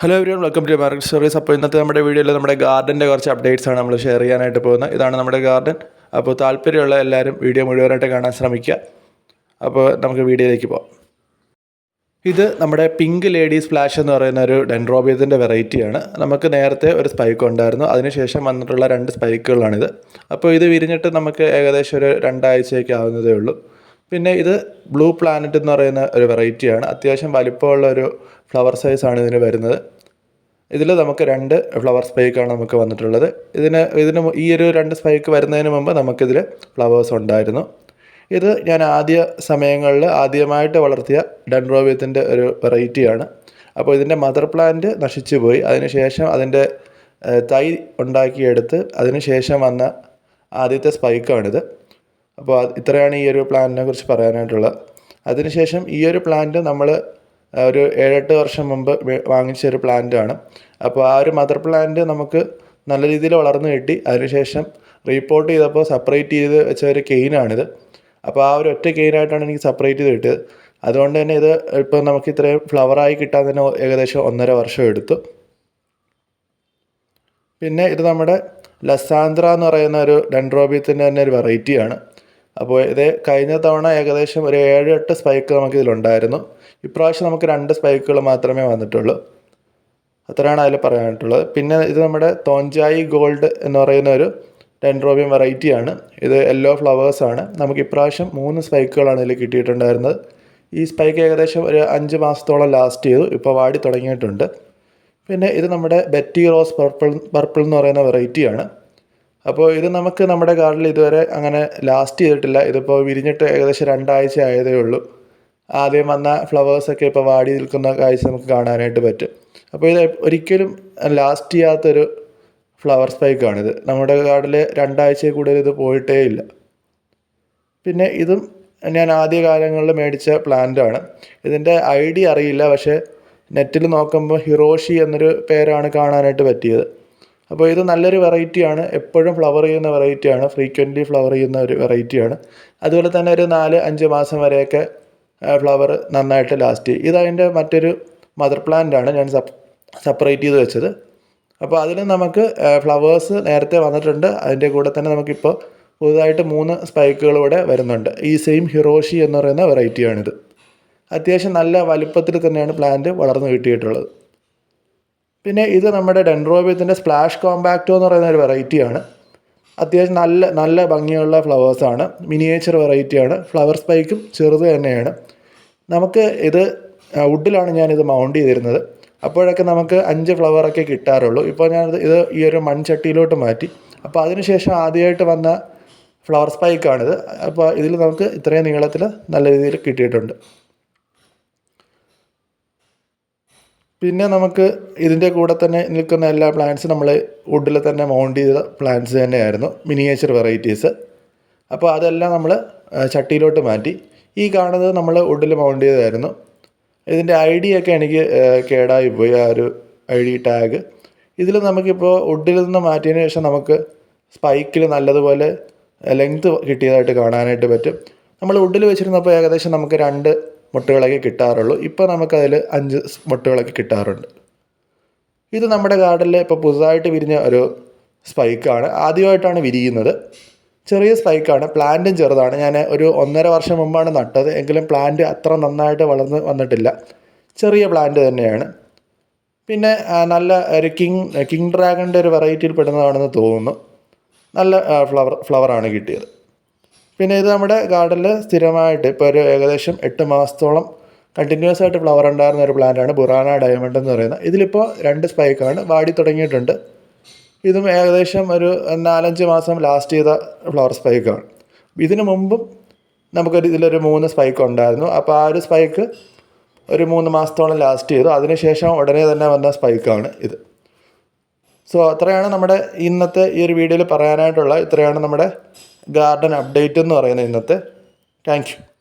Hello everyone welcome to market stories അപ്പോൾ ഇന്നത്തെ നമ്മുടെ വീഡിയോയിൽ നമ്മുടെ ഗാർഡന്റെ കുറച്ച് അപ്ഡേറ്റ്സ് ആണ് നമ്മൾ ഷെയർ ചെയ്യാനായിട്ട് പോകുന്നത്. ഇതാണ് നമ്മുടെ ഗാർഡൻ. അപ്പോൾ താല്പര്യമുള്ള എല്ലാവരും വീഡിയോ മുഴുവനായിട്ട് കാണാൻ ശ്രമിക്കുക. അപ്പോൾ നമുക്ക് വീഡിയോയിലേക്ക് പോകാം. ഇത് നമ്മുടെ പിങ്ക് ലേഡീസ് ഫ്ലാഷ് എന്ന് പറയുന്ന ഒരു ഡെൻഡ്രോബിയത്തിന്റെ വെറൈറ്റിയാണ് നമുക്ക് നേരത്തെ ഒരു സ്പൈക്ക് ഉണ്ടായിരുന്നു. അതിനുശേഷം വന്നിട്ടുള്ള രണ്ട് സ്പൈക്കുകളാണിത് അപ്പോൾ ഇത് വിരിഞ്ഞിട്ട് നമുക്ക് ഏകദേശം ഒരു രണ്ടാഴ്ചയൊക്കെ ആവുന്നതേ ഉള്ളൂ. പിന്നെ ഇത് ബ്ലൂ പ്ലാനറ്റ് എന്ന് പറയുന്ന ഒരു വെറൈറ്റിയാണ് അത്യാവശ്യം വലിപ്പമുള്ള ഒരു ഫ്ലവർ സൈസാണ് ഇതിന് വരുന്നത്. ഇതിൽ നമുക്ക് രണ്ട് ഫ്ലവർ സ്പൈക്കാണ് നമുക്ക് വന്നിട്ടുള്ളത്. ഇതിന് ഇതിന് ഈ ഒരു രണ്ട് സ്പൈക്ക് വരുന്നതിന് മുമ്പ് നമുക്കിതിൽ ഫ്ലവേഴ്സ് ഉണ്ടായിരുന്നു. ഇത് ഞാൻ ആദ്യ സമയങ്ങളിൽ ആദ്യമായിട്ട് വളർത്തിയ ഡൻഡ്രോബിയത്തിന്റെ ഒരു വെറൈറ്റിയാണ് അപ്പോൾ ഇതിന്റെ മദർ പ്ലാന്റ് നശിച്ചു പോയി. അതിനുശേഷം അതിന്റെ തൈ ഉണ്ടാക്കിയെടുത്ത് അതിനുശേഷം വന്ന ആദ്യത്തെ സ്പൈക്കാണിത് അപ്പോൾ ഇത്രയാണ് ഈ ഒരു പ്ലാന്റിനെ കുറിച്ച് പറയാനായിട്ടുള്ളത്. അതിനുശേഷം ഈ ഒരു പ്ലാന്റ് നമ്മൾ ഒരു ഏഴെട്ട് വർഷം മുമ്പ് വാങ്ങിച്ച ഒരു പ്ലാന്റാണ്. അപ്പോൾ ആ ഒരു മദർ പ്ലാന്റ് നമുക്ക് നല്ല രീതിയിൽ വളർന്നു കിട്ടി. അതിനുശേഷം റീപ്പോർട്ട് ചെയ്തപ്പോൾ സെപ്പറേറ്റ് ചെയ്ത് വെച്ച ഒരു കെയിനാണിത് അപ്പോൾ ആ ഒരു ഒറ്റ കെയിനായിട്ടാണ് എനിക്ക് സെപ്പറേറ്റ് ചെയ്ത് കിട്ടിയത്. അതുകൊണ്ട് തന്നെ ഇത് ഇപ്പോൾ നമുക്ക് ഇത്രയും ഫ്ലവറായി കിട്ടാൻ തന്നെ ഏകദേശം ഒന്നര വർഷം എടുത്തു. പിന്നെ ഇത് നമ്മുടെ ലസാന്ദ്ര എന്ന് പറയുന്ന ഒരു ഡെൻഡ്രോബിയത്തിന്റെ തന്നെ ഒരു വെറൈറ്റിയാണ് അപ്പോൾ ഇത് കഴിഞ്ഞ തവണ ഏകദേശം ഒരു ഏഴ് എട്ട് സ്പൈക്ക് നമുക്ക് ഇതിലുണ്ടായിരുന്നു. ഇപ്രാവശ്യം നമുക്ക് രണ്ട് സ്പൈക്കുകൾ മാത്രമേ വന്നിട്ടുള്ളൂ. അത്രയാണ് അതിൽ പറയാനായിട്ടുള്ളത് പിന്നെ ഇത് നമ്മുടെ തോഞ്ചായി ഗോൾഡ് എന്ന് പറയുന്ന ഒരു ഡെൻഡ്രോബിയം വെറൈറ്റിയാണ് ഇത് യെല്ലോ ഫ്ലവേഴ്സാണ് നമുക്ക് ഇപ്രാവശ്യം മൂന്ന് സ്പൈക്കുകളാണ് ഇതിൽ കിട്ടിയിട്ടുണ്ടായിരുന്നത്. ഈ സ്പൈക്ക് ഏകദേശം ഒരു അഞ്ച് മാസത്തോളം ലാസ്റ്റ് ചെയ്തു. ഇപ്പോൾ വാടി തുടങ്ങിയിട്ടുണ്ട്. പിന്നെ ഇത് നമ്മുടെ ബെറ്റി റോസ് പർപ്പിൾ പർപ്പിൾ എന്ന് പറയുന്ന വെറൈറ്റിയാണ് അപ്പോൾ ഇത് നമുക്ക് നമ്മുടെ കാർഡിൽ ഇതുവരെ അങ്ങനെ ലാസ്റ്റ് ചെയ്തിട്ടില്ല. ഇതിപ്പോൾ വിരിഞ്ഞിട്ട് ഏകദേശം രണ്ടാഴ്ച ആയതേ ഉള്ളൂ. ആദ്യം വന്ന ഫ്ലവേഴ്സൊക്കെ ഇപ്പോൾ വാടി നിൽക്കുന്ന കാഴ്ച നമുക്ക് കാണാനായിട്ട് പറ്റും. അപ്പോൾ ഇത് ഒരിക്കലും ലാസ്റ്റ് ചെയ്യാത്തൊരു ഫ്ലവർ സ്പൈക്കാണിത് നമ്മുടെ കാർഡിൽ രണ്ടാഴ്ചയിൽ കൂടുതൽ ഇത് പോയിട്ടേ ഇല്ല. പിന്നെ ഇതും ഞാൻ ആദ്യ കാലങ്ങളിൽ മേടിച്ച പ്ലാന്റാണ് ഇതിന്റെ ഐ ഡി അറിയില്ല പക്ഷേ നെറ്റിൽ നോക്കുമ്പോൾ ഹിറോഷി എന്നൊരു പേരാണ് കാണാനായിട്ട് പറ്റിയത്. അപ്പോൾ ഇത് നല്ലൊരു വെറൈറ്റിയാണ്. എപ്പോഴും ഫ്ലവർ ചെയ്യുന്ന വെറൈറ്റിയാണ്. ഫ്രീക്വന്റ്ലി ഫ്ലവർ ചെയ്യുന്ന ഒരു വെറൈറ്റിയാണ്. അതുപോലെ തന്നെ ഒരു നാല് അഞ്ച് മാസം വരെയൊക്കെ ഫ്ലവർ നന്നായിട്ട് ലാസ്റ്റ് ചെയ്യും. ഇതതിന്റെ മറ്റൊരു മദർ പ്ലാന്റാണ്. ഞാൻ സപ് സെപ്പറേറ്റ് ചെയ്ത് വെച്ചത്. അപ്പോൾ അതിൽ നമുക്ക് ഫ്ലവേഴ്സ് നേരത്തെ വന്നിട്ടുണ്ട്. അതിന്റെ കൂടെ തന്നെ നമുക്കിപ്പോൾ പുതുതായിട്ട് മൂന്ന് സ്പൈക്കുകളിവിടെ വരുന്നുണ്ട്. ഈ സെയിം ഹിറോഷി എന്ന് പറയുന്ന വെറൈറ്റിയാണിത്. അത്യാവശ്യം നല്ല വലുപ്പത്തിൽ തന്നെയാണ് പ്ലാന്റ് വളർന്നു കിട്ടിയിട്ടുള്ളത്. പിന്നെ ഇത് നമ്മുടെ ഡെൻഡ്രോബിയത്തിന്റെ സ്പ്ലാഷ് കോമ്പാക്റ്റോ എന്ന് പറയുന്ന ഒരു വെറൈറ്റിയാണ് അത്യാവശ്യം നല്ല നല്ല ഭംഗിയുള്ള ഫ്ലവേഴ്സാണ് മിനിയേച്ചർ വെറൈറ്റിയാണ് ഫ്ലവർ സ്പൈക്കും ചെറുത് തന്നെയാണ്. നമുക്ക് ഇത് വുഡിലാണ് ഞാനിത് മൗണ്ട് ചെയ്തിരുന്നത്. അപ്പോഴൊക്കെ നമുക്ക് അഞ്ച് ഫ്ലവറൊക്കെ കിട്ടാറുള്ളൂ. ഇപ്പോൾ ഞാൻ ഇത് ഈ ഒരു മൺചട്ടിയിലോട്ട് മാറ്റി. അപ്പോൾ അതിനുശേഷം ആദ്യമായിട്ട് വന്ന ഫ്ലവർ സ്പൈക്കാണിത് അപ്പോൾ ഇതിൽ നമുക്ക് ഇത്രയും നീളത്തിൽ നല്ല രീതിയിൽ കിട്ടിയിട്ടുണ്ട്. പിന്നെ നമുക്ക് ഇതിന്റെ കൂടെ തന്നെ നിൽക്കുന്ന എല്ലാ പ്ലാന്റ്സും നമ്മൾ വുഡിൽ തന്നെ മൗണ്ട് ചെയ്ത പ്ലാന്റ്സ് തന്നെയായിരുന്നു മിനിയേച്ചർ വെറൈറ്റീസ് അപ്പോൾ അതെല്ലാം നമ്മൾ ചട്ടിയിലോട്ട് മാറ്റി. ഈ കാണുന്നത് നമ്മൾ വുഡിൽ മൗണ്ട് ചെയ്തതായിരുന്നു. ഇതിന്റെ ഐ ഡി ഒക്കെ എനിക്ക് കേടായി പോയി ആ ഒരു ഐ ഡി ടാഗ് ഇതിൽ നമുക്കിപ്പോൾ വുഡിൽ നിന്ന് മാറ്റിയതിന് ശേഷം നമുക്ക് സ്പൈക്കിൽ നല്ലതുപോലെ ലെങ്ത് കിട്ടിയതായിട്ട് കാണാനായിട്ട് പറ്റും. നമ്മൾ വുഡിൽ വെച്ചിരുന്നപ്പോൾ ഏകദേശം നമുക്ക് രണ്ട് മുട്ടുകളൊക്കെ കിട്ടാറുള്ളൂ. ഇപ്പോൾ നമുക്കതിൽ അഞ്ച് മുട്ടകളൊക്കെ കിട്ടാറുണ്ട്. ഇത് നമ്മുടെ ഗാർഡനിൽ ഇപ്പോൾ പുതുതായിട്ട് വിരിഞ്ഞ ഒരു സ്പൈക്കാണ്. ആദ്യമായിട്ടാണ് വിരിയുന്നത്. ചെറിയ സ്പൈക്കാണ്. പ്ലാന്റും ചെറുതാണ്. ഞാൻ ഒരു ഒന്നര വർഷം മുമ്പാണ് നട്ടത്. എങ്കിലും പ്ലാന്റ് അത്ര നന്നായിട്ട് വളർന്ന് വന്നിട്ടില്ല. ചെറിയ പ്ലാന്റ് തന്നെയാണ്. പിന്നെ നല്ല ഒരു കിങ് കിങ് ഡ്രാഗണിന്റെ ഒരു വെറൈറ്റിയിൽ പെടുന്നതാണെന്ന് തോന്നുന്നു. നല്ല ഫ്ലവർ ഫ്ലവറാണ് കിട്ടിയത്. പിന്നെ ഇത് നമ്മുടെ ഗാർഡനിൽ സ്ഥിരമായിട്ട് ഇപ്പോൾ ഒരു ഏകദേശം എട്ട് മാസത്തോളം കണ്ടിന്യൂസ് ആയിട്ട് ഫ്ലവർ ഉണ്ടായിരുന്ന ഒരു പ്ലാന്റ് ആണ് ബുറാന ഡയമണ്ട് എന്ന് പറയുന്നത്. ഇതിലിപ്പോൾ രണ്ട് സ്പൈക്കാണ് വാടി തുടങ്ങിയിട്ടുണ്ട്. ഇതും ഏകദേശം ഒരു നാലഞ്ച് മാസം ലാസ്റ്റ് ചെയ്ത ഫ്ലവർ സ്പൈക്കാണ് ഇതിനു മുമ്പും നമുക്കൊരു ഇതിലൊരു മൂന്ന് സ്പൈക്ക് ഉണ്ടായിരുന്നു. അപ്പോൾ ആ ഒരു സ്പൈക്ക് ഒരു മൂന്ന് മാസത്തോളം ലാസ്റ്റ് ചെയ്തു. അതിനുശേഷം ഉടനെ തന്നെ വന്ന സ്പൈക്കാണ് ഇത്. സോ അത്രയാണ് നമ്മുടെ ഇന്നത്തെ ഈ ഒരു വീഡിയോയിൽ പറയാനായിട്ടുള്ള ഇത്രയാണ് നമ്മുടെ ഗാർഡൻ അപ്ഡേറ്റ് എന്ന് പറയുന്നത് ഇന്നത്തെ. താങ്ക്